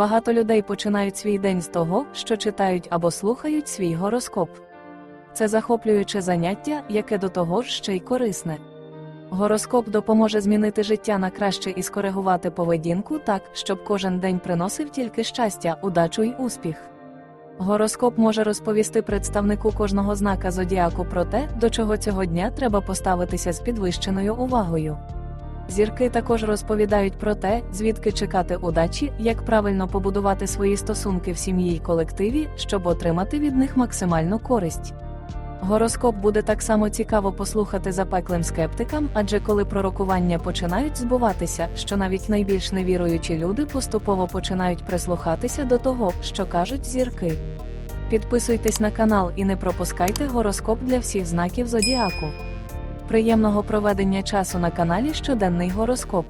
Багато людей починають свій день з того, що читають або слухають свій гороскоп. Це захоплююче заняття, яке до того ж ще й корисне. Гороскоп допоможе змінити життя на краще і скоригувати поведінку так, щоб кожен день приносив тільки щастя, удачу й успіх. Гороскоп може розповісти представнику кожного знака зодіаку про те, до чого цього дня треба поставитися з підвищеною увагою. Зірки також розповідають про те, звідки чекати удачі, як правильно побудувати свої стосунки в сім'ї й колективі, щоб отримати від них максимальну користь. Гороскоп буде так само цікаво послухати запеклим скептикам, адже коли пророкування починають збуватися, що навіть найбільш невіруючі люди поступово починають прислухатися до того, що кажуть зірки. Підписуйтесь на канал і не пропускайте гороскоп для всіх знаків зодіаку. Приємного проведення часу на каналі Щоденний гороскоп.